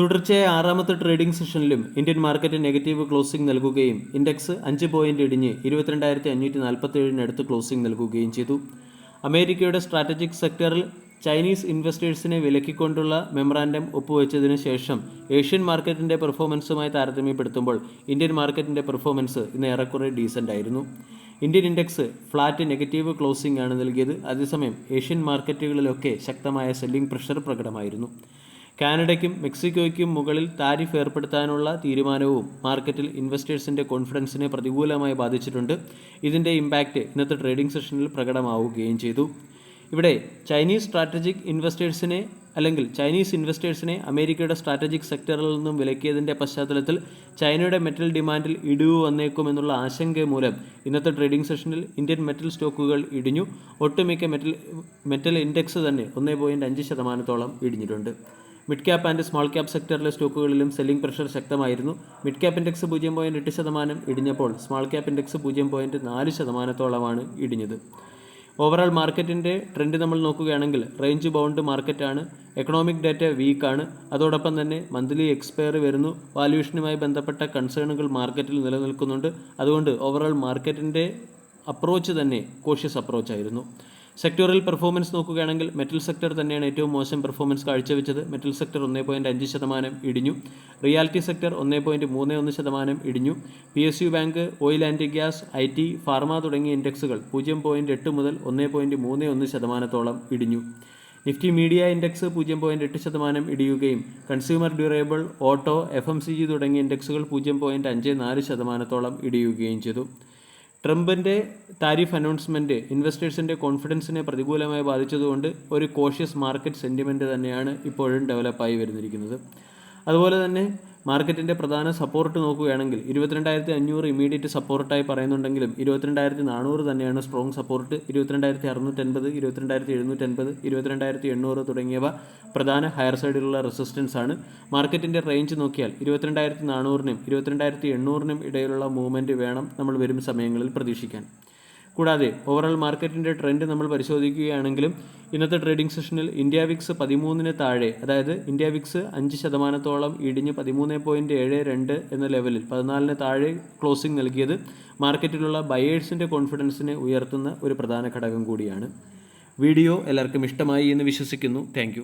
തുടർച്ചയായ ആറാമത്തെ ട്രേഡിംഗ് സെഷനിലും ഇന്ത്യൻ മാർക്കറ്റ് നെഗറ്റീവ് ക്ലോസിംഗ് നൽകുകയും ഇൻഡെക്സ് അഞ്ച് പോയിന്റ് ഇടിഞ്ഞ് ഇരുപത്തിരണ്ടായിരത്തി അഞ്ഞൂറ്റി നാൽപ്പത്തി ഏഴിനടുത്ത് ക്ലോസിംഗ് നൽകുകയും ചെയ്തു. അമേരിക്കയുടെ സ്ട്രാറ്റജിക് സെക്ടറിൽ ചൈനീസ് ഇൻവെസ്റ്റേഴ്സിനെ വിലക്കിക്കൊണ്ടുള്ള മെമ്മറാൻഡം ഒപ്പുവെച്ചതിന് ശേഷം ഏഷ്യൻ മാർക്കറ്റിന്റെ പെർഫോമൻസുമായി താരതമ്യപ്പെടുത്തുമ്പോൾ ഇന്ത്യൻ മാർക്കറ്റിന്റെ പെർഫോമൻസ് ഇന്ന് ഏറെക്കുറെ ഡീസന്റ് ആയിരുന്നു. Indian index flat negative closing ആണ് നൽകിയത്. അതേസമയം ഏഷ്യൻ മാർക്കറ്റുകളിലൊക്കെ ശക്തമായ സെല്ലിംഗ് പ്രഷർ പ്രകടമായിരുന്നു. കാനഡയ്ക്കും മെക്സിക്കോയ്ക്കും മുകളിൽ താരിഫ് ഏർപ്പെടുത്താനുള്ള തീരുമാനവും മാർക്കറ്റിൽ ഇൻവെസ്റ്റേഴ്സിന്റെ കോൺഫിഡൻസിനെ പ്രതികൂലമായി ബാധിച്ചിട്ടുണ്ട്. ഇതിന്റെ ഇമ്പാക്റ്റ് ഇന്നത്തെ ട്രേഡിംഗ് സെഷനിൽ പ്രകടമാവുകയും ചെയ്തു. ഇവിടെ ചൈനീസ് സ്ട്രാറ്റജിക് ഇൻവെസ്റ്റേഴ്സിനെ അല്ലെങ്കിൽ ചൈനീസ് ഇൻവെസ്റ്റേഴ്സിനെ അമേരിക്കയുടെ സ്ട്രാറ്റജിക് സെക്ടറിൽ നിന്നും വിലക്കിയതിന്റെ പശ്ചാത്തലത്തിൽ ചൈനയുടെ മെറ്റൽ ഡിമാൻഡിൽ ഇടിവ് വന്നേക്കുമെന്നുള്ള ആശങ്ക മൂലം ഇന്നത്തെ ട്രേഡിംഗ് സെഷനിൽ ഇന്ത്യൻ മെറ്റൽ സ്റ്റോക്കുകൾ ഇടിഞ്ഞു. ഒട്ടുമിക്ക മെറ്റൽ മെറ്റൽ ഇൻഡെക്സ് തന്നെ ഒന്നേ പോയിന്റ് അഞ്ച് ശതമാനത്തോളം ഇടിഞ്ഞിട്ടുണ്ട്. Mid cap and small cap സെക്ടറിലെ സ്റ്റോക്കുകളിലും സെല്ലിംഗ് പ്രഷർ ശക്തമായിരുന്നു. മിഡ് ക്യാപ്പ് ഇൻഡെക്സ് പൂജ്യം പോയിന്റ് എട്ട് ശതമാനം ഇടിഞ്ഞപ്പോൾ സ്മോൾ ക്യാപ്പ് ഇൻഡെക്സ് പൂജ്യം പോയിന്റ് നാല് ശതമാനത്തോളമാണ് ഇടിഞ്ഞത്. ഓവറോൾ മാർക്കറ്റിന്റെ ട്രെൻഡ് നമ്മൾ നോക്കുകയാണെങ്കിൽ റേഞ്ച് ബൗണ്ട് മാർക്കറ്റാണ് എക്കണോമിക് ഡാറ്റ വീക്കാണ്. അതോടൊപ്പം തന്നെ മന്ത്ലി എക്സ്പയറി വരുന്നു. വാല്യൂഷനുമായി ബന്ധപ്പെട്ട കൺസേണുകൾ മാർക്കറ്റിൽ നിലനിൽക്കുന്നുണ്ട്. അതുകൊണ്ട് ഓവറോൾ മാർക്കറ്റിന്റെ അപ്രോച്ച് തന്നെ കോഷ്യസ് അപ്രോച്ച് ആയിരുന്നു. സെക്ടറിൽ പെർഫോമൻസ് നോക്കുകയാണെങ്കിൽ മെറ്റൽ സെക്ടർ തന്നെയാണ് ഏറ്റവും മോശം പെർഫോമൻസ് കാഴ്ചവെച്ചത്. മെറ്റൽ സെക്ടർ ഒന്നേ പോയിന്റ് അഞ്ച് ശതമാനം ഇടിഞ്ഞു. റിയാലിറ്റി സെക്ടർ ഒന്നേ പോയിന്റ് മൂന്ന് ഒന്ന് ശതമാനം ഇടിഞ്ഞു. P S U bank oil and gas I T pharma തുടങ്ങിയ ഇൻഡെക്സുകൾ പൂജ്യം പോയിന്റ് എട്ട് മുതൽ ഒന്നേ പോയിന്റ് മൂന്ന് ഒന്ന് ശതമാനത്തോളം ഇടിഞ്ഞു. നിഫ്റ്റി മീഡിയ ഇൻഡെക്സ് പൂജ്യം പോയിന്റ് എട്ട് ശതമാനം ഇടിയുകയും consumer durable auto F M C G തുടങ്ങിയ ഇൻഡെക്സുകൾ പൂജ്യം പോയിന്റ് അഞ്ച് നാല് ശതമാനത്തോളം ഇടിയുകയും ചെയ്തു. ട്രംപിന്റെ താരിഫ് അനൗൺസ്മെന്റ് ഇൻവെസ്റ്റേഴ്സിന്റെ കോൺഫിഡൻസിനെ പ്രതികൂലമായി ബാധിച്ചതുകൊണ്ട് ഒരു കോഷ്യസ് മാർക്കറ്റ് സെന്റിമെന്റ് തന്നെയാണ് ഇപ്പോഴും ഡെവലപ്പായി വരുന്നിരിക്കുന്നത്. അതുപോലെ തന്നെ മാർക്കറ്റിന്റെ പ്രധാന സപ്പോർട്ട് നോക്കുകയാണെങ്കിൽ ഇരുപത്തിരണ്ടായിരത്തി അഞ്ഞൂറ് ഇമീഡിയറ്റ് സപ്പോർട്ടായി പറയുന്നുണ്ടെങ്കിലും ഇരുപത്തിരണ്ടായിരത്തി നാനൂറ് തന്നെയാണ് സ്ട്രോങ് സപ്പോർട്ട് ഇരുപത്തിരണ്ടായിരത്തി അറുന്നൂറ്റൻപത് ഇരുപത്തിരണ്ടായിരത്തി എഴുന്നൂറ്റൻപത് ഇരുപത്തിരണ്ടായിരത്തി എണ്ണൂറ് തുടങ്ങിയവ പ്രധാന ഹയർ സൈഡിലുള്ള റെസിസ്റ്റൻസ് ആണ്. മാർക്കറ്റിന്റെ റേഞ്ച് നോക്കിയാൽ ഇരുപത്തിരണ്ടായിരത്തി നാനൂറിനും ഇരുപത്തിരണ്ടായിരത്തി എണ്ണൂറിനും ഇടയിലുള്ള മൂവ്മെന്റ് വേണം നമ്മൾ വരും സമയങ്ങളിൽ പ്രതീക്ഷിക്കാൻ. കൂടാതെ ഓവറോൾ മാർക്കറ്റിന്റെ ട്രെൻഡ് നമ്മൾ പരിശോധിക്കുകയാണെങ്കിലും ഇന്നത്തെ ട്രേഡിംഗ് സെഷനിൽ ഇന്ത്യ വിക്സ് പതിമൂന്നിന് താഴെ അതായത് ഇന്ത്യ വിക്സ് അഞ്ച് ശതമാനത്തോളം ഇടിഞ്ഞ് പതിമൂന്ന് പോയിന്റ് ഏഴ് രണ്ട് എന്ന ലെവലിൽ പതിനാലിന് താഴെ ക്ലോസിംഗ് നൽകിയത് മാർക്കറ്റിലുള്ള ബയേഴ്സിന്റെ കോൺഫിഡൻസിനെ ഉയർത്തുന്ന ഒരു പ്രധാന ഘടകം കൂടിയാണ്. വീഡിയോ എല്ലാവർക്കും ഇഷ്ടമായി എന്ന് വിശ്വസിക്കുന്നു. താങ്ക്